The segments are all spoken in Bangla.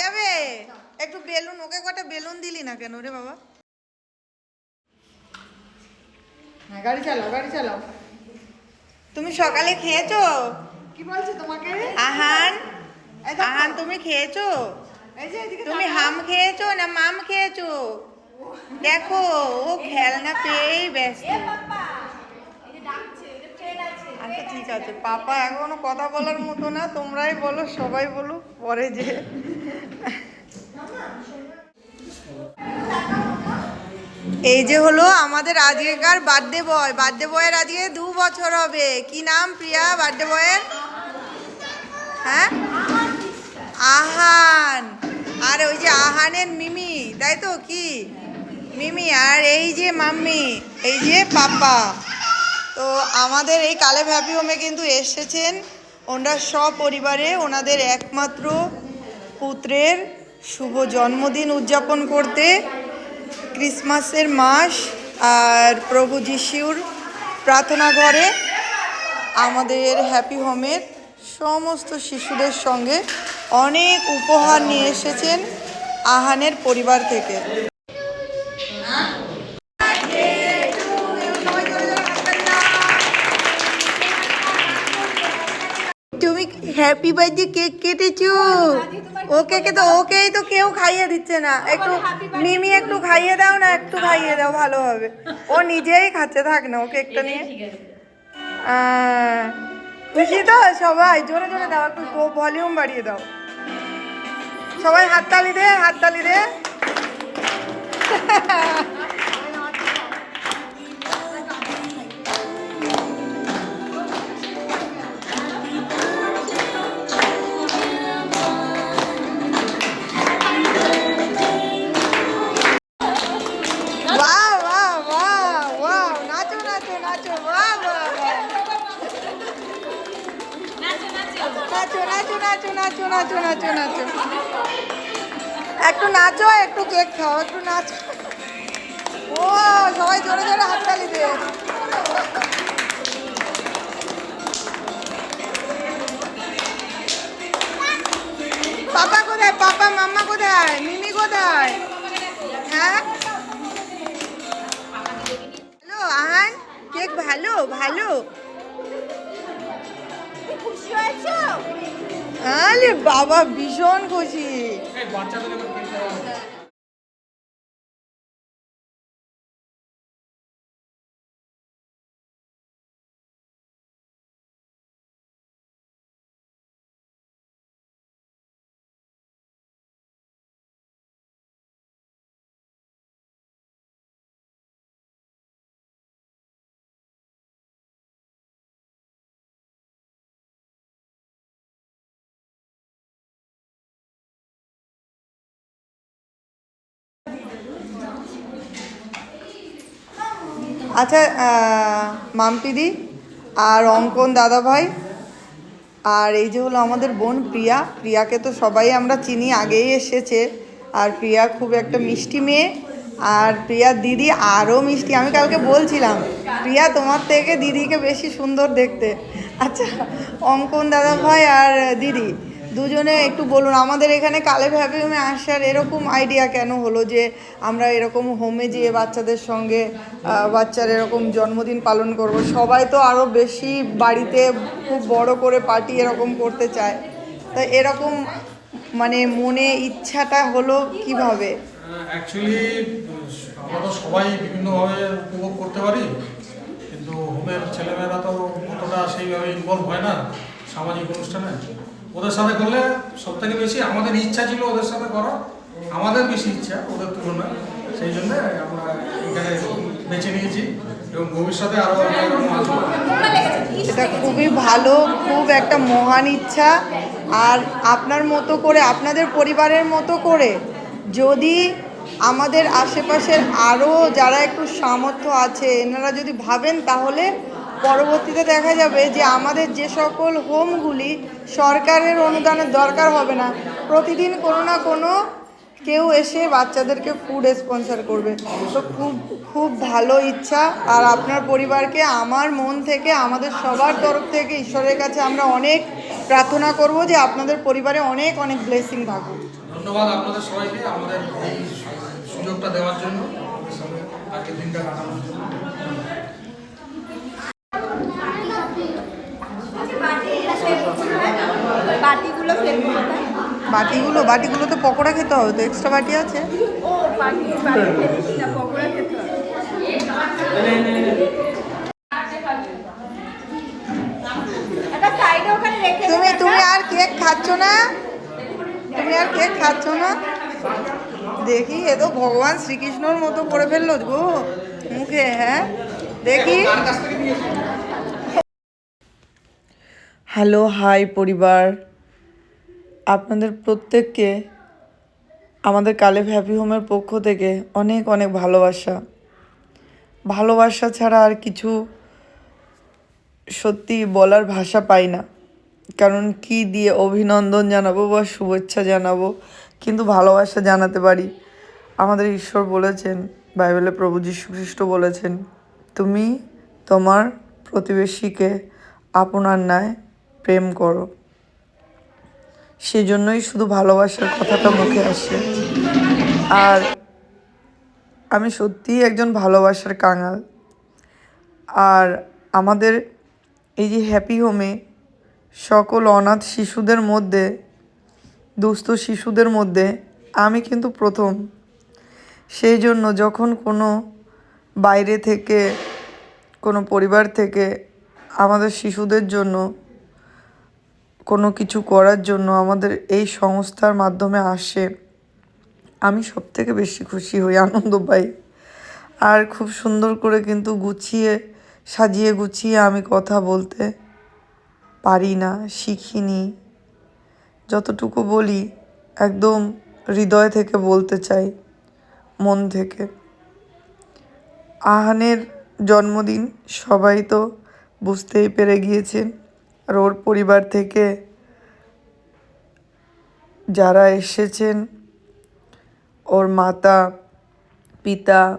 যাবে একটু বেলুন ওকে কটা বেলুন দিলি না কেন রে বাবা? হ্যাঁ গাড়ি চালাও গাড়ি চালাও। তুমি সকালে খেয়েছো? কি বলছে তোমাকে? আহান আহান তুমি খেয়েছো? এই যে এদিকে তুমি হাম খেয়েছো না মাম খেয়েছো? দেখো ও খেলনা পেয়েই ব্যস্ত। আচ্ছা ঠিক আছে। পাপা এখনও কথা বলার মতো না তোমরাই বলো সবাই বলো পরে যে। এই যে হলো আমাদের আজকেকার বার্থডে বয় বার্থডে বয়ের আজকে দু বছর হবে। কি নাম প্রিয়া বার্থডে বয়ের হ্যাঁ? আহান। আর ওই যে আহানের মিমি, তাই তো? কি? মিমি, আর এই যে মাম্মি, এই যে পাপা তো আমাদের এই কালেব হ্যাপি হোমে কিন্তু এসেছেন ওনারা সপরিবারে, ওনাদের একমাত্র পুত্রের শুভ জন্মদিন উদযাপন করতে ক্রিসমাসের মাস আর প্রভু যিশুর প্রার্থনা ঘরে আমাদের হ্যাপি হোমের সমস্ত শিশুদের সঙ্গে অনেক উপহার নিয়ে এসেছেন আহানের পরিবার থেকে। তুমি হ্যাপি বার্থডে কেক কেটেছো। ওকে কে তো ওকেই তো কেউ খাইয়ে দিচ্ছে না। একটু মিমি একটু খাইয়ে দাও না একটু খাইয়ে দাও ভালো হবে। ও নিজেই খাচ্ছে থাক না ও কেকটা নিয়ে। খুশি তো সবাই জোরে জোরে দাও একটু ভলিউম বাড়িয়ে দাও। সবাই হাততালি দে হাততালি দে। একটু নাচো একটু কেক খাও একটু নাচো। ও সবাই জোরে জোরে হাততালি দে। পাপা কোথায়? পাপা মাম্মা কোথায়? মিমি কোথায়? হ্যাঁ? হ্যালো আহান? কেক ভালো ভালো। আরে বাবা ভীষণ খুশি। আচ্ছা মাম্পিদি আর অঙ্কন দাদা ভাই আর এই যে হলো আমাদের বোন প্রিয়া। প্রিয়াকে তো সবাই আমরা চিনি, আগেই এসেছে। আর প্রিয়া খুব একটা মিষ্টি মেয়ে। আর প্রিয়ার দিদি আরও মিষ্টি। আমি কালকে বলছিলাম, প্রিয়া, তোমার থেকে দিদিকে বেশি সুন্দর দেখতে। আচ্ছা অঙ্কন দাদা ভাই আর দিদি। দুজনে একটু বলুন, আমাদের এখানে কালে ভ্যাবি হোমে আসার এরকম আইডিয়া কেন হলো যে আমরা এরকম হোমে যেয়ে বাচ্চাদের সঙ্গে বাচ্চার এরকম জন্মদিন পালন করব? সবাই তো আরও বেশি বাড়িতে খুব বড় করে পার্টি এরকম করতে চায়। তা এরকম মানে মনে ইচ্ছাটা হলো কীভাবে? অ্যাকচুয়ালি আমরা তো সবাই বিভিন্নভাবে উপভোগ করতে পারি, কিন্তু হোমের ছেলেমেয়েরা তো অতটা সেইভাবে ইনভলভ হয় না। সামাজিক অনুষ্ঠানে। ওদের সাথে করলে সব থেকে বেশি আমাদের ইচ্ছা ছিল ওদের সাথে করা। আমাদের বেশি ইচ্ছা, ওদের তুলনায়। সেই জন্য আমরা এখানে বেছে নিয়েছি এবং ভবিষ্যতে আরও এটা খুবই ভালো, খুব একটা মহান ইচ্ছা। আর আপনার মতো করে, আপনাদের পরিবারের মতো করে যদি আমাদের আশেপাশের আরও যারা একটু সামর্থ্য আছে, এনারা যদি ভাবেন তাহলে পরবর্তীতে দেখা যাবে যে আমাদের যে সকল হোমগুলি সরকারের অনুদানের দরকার হবে না। প্রতিদিন কোনো না কোনো কেউ এসে বাচ্চাদেরকে ফুড স্পন্সর করবে। তো খুব খুব ভালো ইচ্ছা। আর আপনার পরিবারকে আমার মন থেকে, আমাদের সবার তরফ থেকে, ঈশ্বরের কাছে আমরা অনেক প্রার্থনা করব যে আপনাদের পরিবারে অনেক অনেক ব্লেসিং থাকুক। ধন্যবাদ আপনাদের সবাইকে আমাদের সুযোগটা দেওয়ার জন্য। দিনটা কাটানোর জন্য। বাটিগুলো ফেলব বাটিগুলো বাটিগুলো তো পকোড়া খেতে হবে তো এক্সট্রা বাটি আছে? ও বাটি বাটি না পকোড়া খেতে হবে। তুমি তুমি আর কেক খাচ্ছ না? তুমি আর কেক খাচ্ছ না? দেখি এ তো ভগবান শ্রীকৃষ্ণর মতো করে ফেলল গো মুখে হ্যাঁ? দেখি। হ্যালো হাই পরিবার। আপনাদের প্রত্যেককে আমাদের কালেভ হ্যাপি হোমের পক্ষ থেকে অনেক অনেক ভালোবাসা। ভালোবাসা ছাড়া আর কিছু সত্যি বলার ভাষা পাই না। কারণ কি দিয়ে অভিনন্দন জানাব বা শুভেচ্ছা জানাব, কিন্তু ভালোবাসা জানাতে পারি। আমাদের ঈশ্বর বলেছেন, বাইবেলে প্রভু যীশু খ্রিস্ট বলেছেন, তুমি তোমার প্রতিবেশীকে আপনার ন্যায় প্রেম করো। সেজন্যই শুধু ভালোবাসার কথাটা মুখে আসে। আর আমি সত্যিই একজন ভালোবাসার কাঙাল। আর আমাদের এই যে হ্যাপি হোমে সকল অনাথ শিশুদের মধ্যে, দুস্থ শিশুদের মধ্যে আমি কিন্তু প্রথম। সেই জন্য যখন কোনো বাইরে থেকে, কোনো পরিবার থেকে আমাদের শিশুদের জন্য কোনো কিছু করার জন্য আমাদের এই সংস্থার মাধ্যমে আসে, আমি সব থেকে বেশি খুশি হই আনন্দ পাই। আর খুব সুন্দর করে কিন্তু গুছিয়ে, সাজিয়ে গুছিয়ে আমি কথা বলতে পারি না, শিখিনি। যতটুকু বলি, একদম হৃদয় থেকে বলতে চাই, মন থেকে। আহানের জন্মদিন সবাই তো বুঝতেই পেরে গিয়েছেন আর ওর পরিবার থেকে যারা এসেছেন, ওর মাতা, পিতা,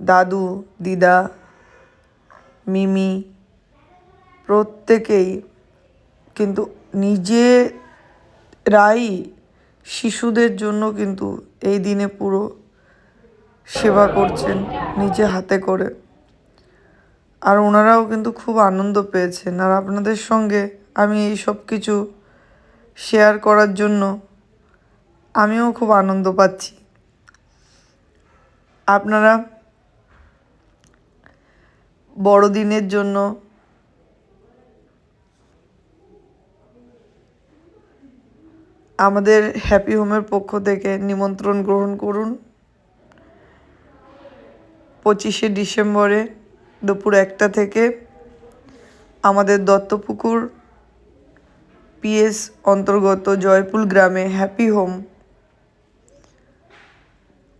দাদু, দিদা, মিমি, প্রত্যেকেই কিন্তু নিজেরাই শিশুদের জন্য কিন্তু এই দিনে পুরো সেবা করছেন নিজে হাতে করে। আর ওনারাও কিন্তু খুব আনন্দ পেয়েছেন। আর আপনাদের সঙ্গে আমি এই সব কিছু শেয়ার করার জন্য আমিও খুব আনন্দ পাচ্ছি। আপনারা বড়দিনের জন্য আমাদের হ্যাপি হোমের পক্ষ থেকে নিমন্ত্রণ গ্রহণ করুন। পঁচিশে ডিসেম্বরে দুপুর একটা থেকে আমাদের দত্তপুকুর পিএস অন্তর্গত জয়পুর গ্রামে happy home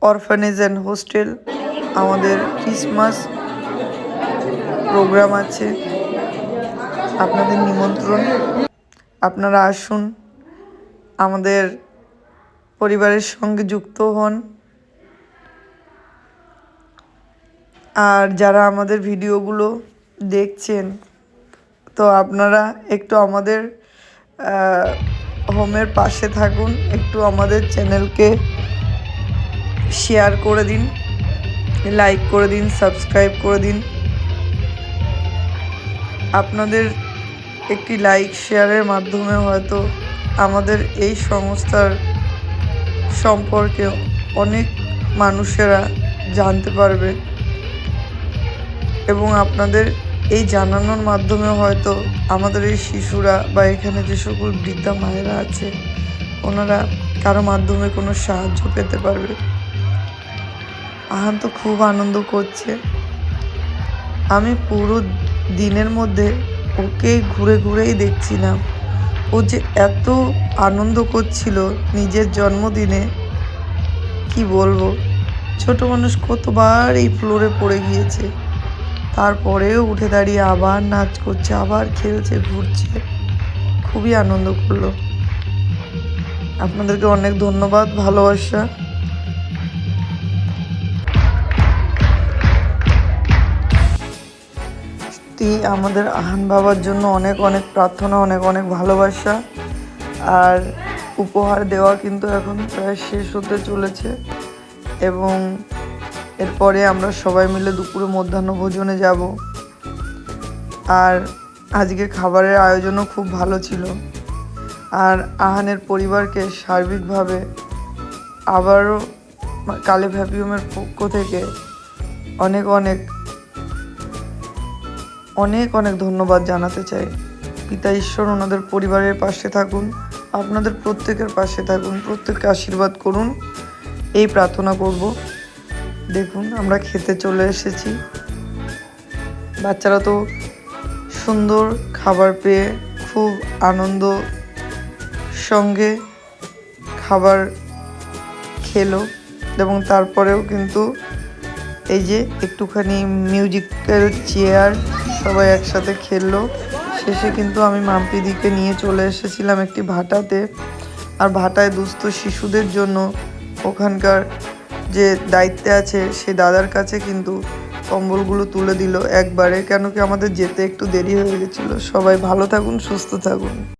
orphanage and hostel আমাদের ক্রিসমাস প্রোগ্রাম আছে। আপনাদের নিমন্ত্রণ। আপনারা আসুন। আমাদের পরিবারের সঙ্গে যুক্ত হন। আর যারা আমাদের ভিডিওগুলো দেখছেন, তো আপনারা একটু আমাদের হোমের পাশে থাকুন, একটু আমাদের চ্যানেলকে শেয়ার করে দিন, লাইক করে দিন, সাবস্ক্রাইব করে দিন। আপনাদের একটি লাইক শেয়ারের মাধ্যমে হয়তো আমাদের এই সংস্থার সম্পর্কে অনেক মানুষেরা জানতে পারবে। এবং আপনাদের এই জানানোর মাধ্যমে হয়তো আমাদের এই শিশুরা বা এখানে যে সকল বৃদ্ধা মায়েরা আছে, ওনারা কারও মাধ্যমে কোনো সাহায্য পেতে পারবে। আহান তো খুব আনন্দ করছে। আমি পুরো দিনের মধ্যে ওকে ঘুরে ঘুরেই দেখছিলাম। ও যে এত আনন্দ করছিল নিজের জন্মদিনে, কি বলব? ছোট মানুষ কতবার এই ফ্লোরে পড়ে গিয়েছে। তারপরেও উঠে দাঁড়িয়ে আবার নাচ করছে, আবার খেলছে, ঘুরছে। খুবই আনন্দ করল। আপনাদেরকে অনেক ধন্যবাদ, ভালোবাসা। সত্যি আমাদের আহান বাবার জন্য অনেক অনেক প্রার্থনা, অনেক অনেক ভালোবাসা। আর উপহার দেওয়া কিন্তু এখন প্রায় শেষ হতে চলেছে। এবং এরপরে আমরা সবাই মিলে দুপুরে মধ্যাহ্ন ভোজনে যাব। আর আজকে খাবারের আয়োজনও খুব ভালো ছিল। আর আহানের পরিবারকে সার্বিকভাবে আবারও কালে ভ্যাপিউমের পক্ষ থেকে অনেক অনেক অনেক অনেক ধন্যবাদ জানাতে চাই। পিতা ঈশ্বর, ওনাদের পরিবারের পাশে থাকুন, আপনাদের প্রত্যেকের পাশে থাকুন, প্রত্যেককে আশীর্বাদ করুন। এই প্রার্থনা করব। দেখুন, আমরা খেতে চলে এসেছি। বাচ্চারা তো সুন্দর খাবার পেয়ে খুব আনন্দ সঙ্গে খাবার খেলো এবং তারপরেও কিন্তু এই যে একটুখানি মিউজিক্যাল চেয়ার সবাই একসাথে খেললো। শেষে কিন্তু আমি মাম্পিদিকে নিয়ে চলে এসেছিলাম একটি ভাটাতে। আর ভাটায় দুস্থ শিশুদের জন্য ওখানকার যে দায়িত্বে আছে সে দাদার কাছে কিন্তু কম্বলগুলো তুলে দিল একবারে। কেন কি আমাদের যেতে একটু দেরি হয়ে গেছিল। সবাই ভালো থাকুন, সুস্থ থাকুন।